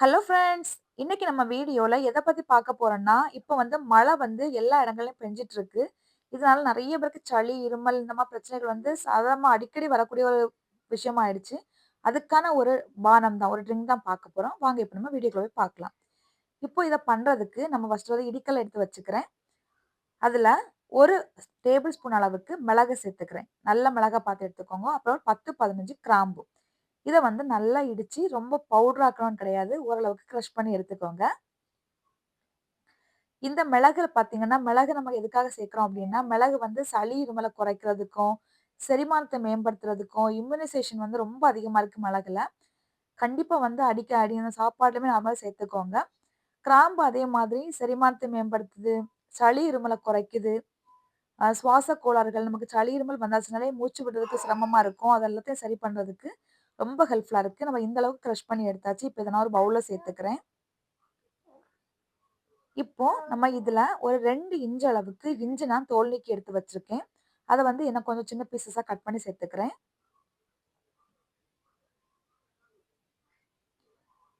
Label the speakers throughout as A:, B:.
A: Hello friends! இன்னைக்கு நம்ம வீடியோவில் எதை பற்றி பார்க்க போறோம்னா, இப்போ வந்து மழை வந்து எல்லா இடங்கள்லையும் பெஞ்சிட்டு இருக்கு. இதனால நிறைய பேருக்கு சளி, இருமல் இந்த மாதிரி பிரச்சனைகள் வந்து சாதாரணமாக அடிக்கடி வரக்கூடிய ஒரு விஷயமா ஆயிடுச்சு. அதுக்கான ஒரு பானம் தான், ஒரு ட்ரிங்க் தான் பார்க்க போகிறோம் வாங்க இப்போ நம்ம வீடியோக்குள்ள போய் பார்க்கலாம். இப்போ இதை பண்ணுறதுக்கு நம்ம ஃபஸ்ட்டு வந்து இடிக்கல் எடுத்து வச்சுக்கிறேன். அதில் ஒரு டேபிள் ஸ்பூன் அளவுக்கு மிளகு சேர்த்துக்கிறேன். நல்ல மிளகா பார்த்து எடுத்துக்கோங்க. அப்புறம் 10, 15 கிராம்பு. இதை வந்து நல்லா இடிச்சு ரொம்ப பவுடர் ஆக்கணும்னு கிடையாது. ஓரளவுக்கு க்ரஷ் பண்ணி எடுத்துக்கோங்க. இந்த மிளகுல பார்த்தீங்கன்னா, மிளகு நம்ம எதுக்காக சேர்க்குறோம் அப்படின்னா மிளகு வந்து சளி, இருமலை குறைக்கிறதுக்கும், செரிமானத்தை மேம்படுத்துறதுக்கும், இம்யூனைசேஷன் வந்து ரொம்ப அதிகமா இருக்கு மிளகுல. கண்டிப்பா வந்து அடிக்க அடி அந்த சாப்பாடுலயுமே நார்மலாக சேர்த்துக்கோங்க. கிராம்பு அதே மாதிரி செரிமானத்தை மேம்படுத்துது, சளி, இருமலை குறைக்குது. சுவாச கோளாறுகள் நமக்கு சளி, இருமல் வந்தாச்சுனாலே மூச்சு விடுறதுக்கு சிரமமா இருக்கும். அது எல்லாத்தையும் சரி பண்ணுறதுக்கு ரொம்ப ஹெல்ப்ஃபுல்லாக இருக்குது நம்ம இந்த அளவுக்கு க்ரஷ் பண்ணி எடுத்தாச்சு. இப்போ இதை நான் ஒரு பவுலில் சேர்த்துக்கிறேன். இப்போ நம்ம இதில் ஒரு ரெண்டு இஞ்சு அளவுக்கு இஞ்சி நான் தோல் நீக்கி எடுத்து வச்சிருக்கேன். அதை வந்து இன்னும் கொஞ்சம் சின்ன பீசஸாக கட் பண்ணி சேர்த்துக்கிறேன்.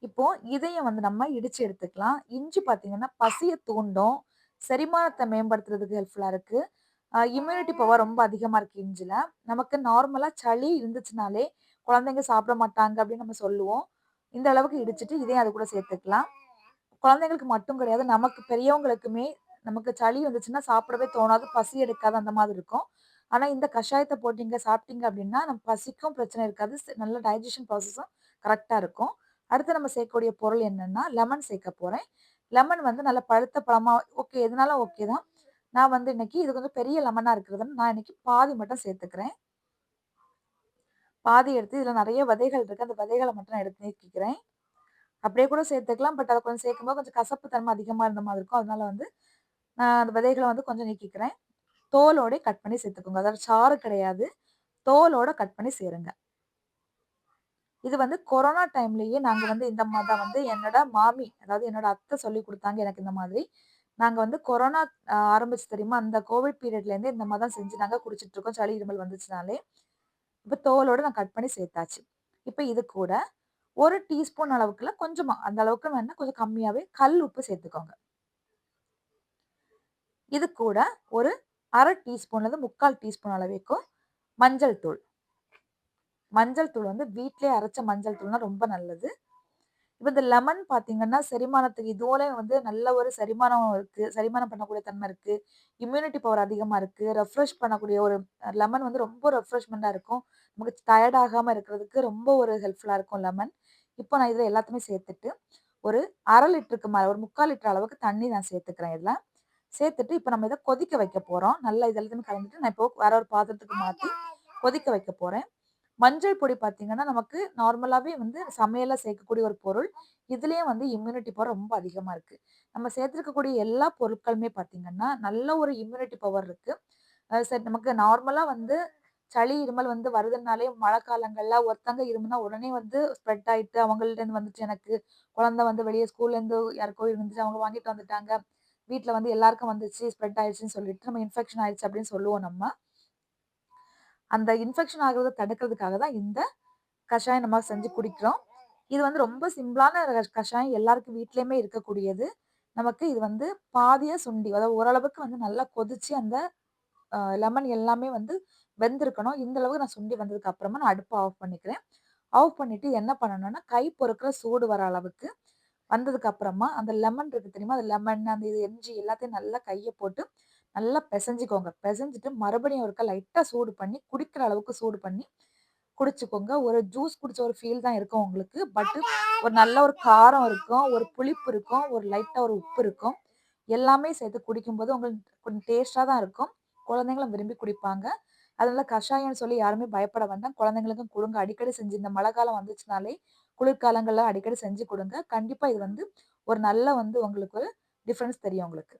A: இப்போ இதையும் வந்து நம்ம இடிச்சு எடுத்துக்கலாம். இஞ்சி பார்த்தீங்கன்னா, பசியை தூண்டும். செரிமானத்தை மேம்படுத்துறதுக்கு ஹெல்ப்ஃபுல்லாக இருக்குது இம்யூனிட்டி பவர் ரொம்ப அதிகமாக இருக்கு இஞ்சில் நமக்கு நார்மலாக சளி இருந்துச்சுனாலே, குழந்தைங்க சாப்பிட மாட்டாங்க அப்படின்னு நம்ம சொல்லுவோம். இந்த அளவுக்கு இடிச்சிட்டு இதையும் அது கூட சேர்த்துக்கலாம். குழந்தைங்களுக்கு மட்டும் கிடையாது, நமக்கு பெரியவங்களுக்குமே நமக்கு சளி வந்துச்சுன்னா சாப்பிடவே தோணாது, பசி எடுக்காது அந்த மாதிரி இருக்கும். ஆனால் இந்த கஷாயத்தை போட்டிங்க சாப்பிட்டீங்க அப்படின்னா, நம்ம பசிக்கும் பிரச்சனை இருக்காது. நல்ல டைஜஷன் ப்ராசஸும் கரெக்டாக இருக்கும். அடுத்து நம்ம சேர்க்கக்கூடிய பொருள் என்னென்னா லெமன் சேர்க்க போகிறேன் லெமன் வந்து நல்ல பழுத்த பழமாக ஓகே எதுனாலும் ஓகே தான். நான் வந்து இன்னைக்கு இது கொஞ்சம் பெரிய லெமனாக இருக்கிறது நான் இன்னைக்கு பாதி மட்டும் சேர்த்துக்கிறேன். பாதி எடுத்து இதில் நிறைய விதைகள் இருக்கு. அந்த விதைகளை மட்டும் நான் எடுத்து நீக்கிக்கிறேன். அப்படியே கூட சேர்த்துக்கலாம். பட் அதை கொஞ்சம் சேர்க்கும்போது கொஞ்சம் கசப்பு தன்மை அதிகமாக இருந்த மாதிரி இருக்கும். அதனால வந்து நான் அந்த விதைகளை வந்து கொஞ்சம் நீக்கிக்கிறேன். தோலோடே கட் பண்ணி சேர்த்துக்கோங்க. அதாவது சாறு கிடையாது. தோலோட கட் பண்ணி சேருங்க. இது வந்து கொரோனா டைம்லயே நாங்கள் வந்து இந்த மாதிரி தான் வந்து என்னோட மாமி, அதாவது என்னோட அத்தை சொல்லிக் கொடுத்தாங்க எனக்கு இந்த மாதிரி. நாங்கள் வந்து கொரோனா ஆரம்பிச்சு தெரியுமா? அந்த கோவிட் பீரியட்லேருந்தே இந்த மாதிரி தான் செஞ்சு நாங்கள் குடிச்சிட்டு இருக்கோம். சளி, இருமல் வந்துச்சுனாலே. இப்போ தோலோடு நான் கட் பண்ணி சேர்த்தாச்சு. இப்போ இது கூட ஒரு டீஸ்பூன் அளவுக்குல கொஞ்சமாக அந்த அளவுக்கு வேணா கொஞ்சம் கம்மியாகவே கல் உப்பு சேர்த்துக்கோங்க. இது கூட ஒரு 1/2 டீஸ்பூன்லேருந்து 3/4 டீஸ்பூன் அளவுக்கும் மஞ்சள் தூள். மஞ்சள் தூள் வந்து வீட்டிலே அரைச்ச மஞ்சள் தூள்னா ரொம்ப நல்லது. இப்போ இந்த லெமன் பார்த்தீங்கன்னா, செரிமானத்துக்கு இதோட வந்து நல்ல ஒரு செரிமானம் இருக்குது செரிமானம் பண்ணக்கூடிய தன்மை இருக்குது இம்யூனிட்டி பவர் அதிகமாக இருக்குது ரெஃப்ரெஷ் பண்ணக்கூடிய ஒரு லெமன் வந்து ரொம்ப ரெஃப்ரெஷ்மெண்ட்டாக இருக்கும். நமக்கு டயர்ட் ஆகாமல் இருக்கிறதுக்கு ரொம்ப ஒரு ஹெல்ப்ஃபுல்லாக இருக்கும் லெமன். இப்போ நான் இதில் எல்லாத்தையுமே சேர்த்துட்டு, ஒரு அரை லிட்டருக்கு மேலே ஒரு 3/4 லிட்டர் அளவுக்கு தண்ணி நான் சேர்த்துக்கிறேன் இதில். சேர்த்துட்டு இப்போ நம்ம இதை கொதிக்க வைக்க போகிறோம் நல்லா இதெல்லாத்தையுமே கலந்துட்டு நான் இப்போ வேற ஒரு பாத்திரத்துக்கு மாற்றி கொதிக்க வைக்க போகிறேன் மஞ்சள் பொடி பார்த்தீங்கன்னா, நமக்கு நார்மலாகவே வந்து சமையலில் சேர்க்கக்கூடிய ஒரு பொருள். இதுலேயும் வந்து இம்யூனிட்டி பவர் ரொம்ப அதிகமாக இருக்குது நம்ம சேர்த்துருக்கக்கூடிய எல்லா பொருட்களுமே பார்த்தீங்கன்னா, நல்ல ஒரு இம்யூனிட்டி பவர் இருக்குது சரி நமக்கு நார்மலாக வந்து சளி, இருமல் வந்து வருதுன்னாலே மழை காலங்கள்ல ஒருத்தங்க இருமுனா உடனே வந்து ஸ்ப்ரெட் ஆயிட்டு அவங்கள்ட்டேருந்து வந்துச்சு எனக்கு. குழந்தை வந்து வெளியே ஸ்கூல்லேருந்து யாருக்கோ இருந்துச்சு. அவங்க வாங்கிட்டு வந்துட்டாங்க. வீட்டில் வந்து எல்லாருக்கும் வந்துச்சு, ஸ்ப்ரெட் ஆயிடுச்சுன்னு சொல்லிட்டு நம்ம இன்ஃபெக்ஷன் ஆயிடுச்சு அப்படின்னு சொல்லுவோம் நம்ம. அந்த இன்ஃபெக்ஷன் ஆகிறத தடுக்கிறதுக்காக தான் இந்த கஷாயம் நம்ம செஞ்சு குடிக்கிறோம். இது வந்து ரொம்ப சிம்பிளான க கஷாயம் எல்லாருக்கும் வீட்லேயுமே இருக்கக்கூடியது. நமக்கு இது வந்து பாதியாக சுண்டி, அதாவது ஓரளவுக்கு வந்து நல்லா கொதிச்சு அந்த லெமன் எல்லாமே வந்து வெந்திருக்கணும். இந்த அளவுக்கு நான் சுண்டி வந்ததுக்கு அப்புறமா நான் அடுப்பை ஆஃப் பண்ணிக்கிறேன். ஆஃப் பண்ணிட்டு என்ன பண்ணணும்னா, கை பொறுக்கிற சூடு வர அளவுக்கு வந்ததுக்கு அப்புறமா, அந்த லெமன் இருக்கு தெரியுமா? அந்த லெமன், அந்த இது எஞ்சி எல்லாத்தையும் நல்லா கையை போட்டு நல்லா பிசைஞ்சிக்கோங்க பிசைஞ்சிட்டு மறுபடியும் ஒருக்கா லைட்டாக சூடு பண்ணி, குடிக்கிற அளவுக்கு சூடு பண்ணி குடிச்சுக்கோங்க. ஒரு ஜூஸ் குடிச்ச ஒரு ஃபீல் தான் இருக்கும் உங்களுக்கு. பட் ஒரு நல்ல ஒரு காரம் இருக்கும், ஒரு புளிப்பு இருக்கும், ஒரு லைட்டாக ஒரு உப்பு இருக்கும். எல்லாமே சேர்த்து குடிக்கும்போது உங்களுக்கு கொஞ்சம் டேஸ்டாக தான் இருக்கும். குழந்தைங்களும் விரும்பி குடிப்பாங்க. அதனால கஷாயம்னு சொல்லி யாருமே பயப்பட வேண்டாம். குழந்தைங்களுக்கும் கொடுங்க அடிக்கடி செஞ்சு இந்த மழை காலம் வந்துச்சுனாலே, குளிர்காலங்களில் அடிக்கடி செஞ்சு கொடுங்க கண்டிப்பாக இது வந்து ஒரு நல்ல வந்து உங்களுக்கு ஒரு டிஃப்ரென்ஸ் தெரியும் உங்களுக்கு.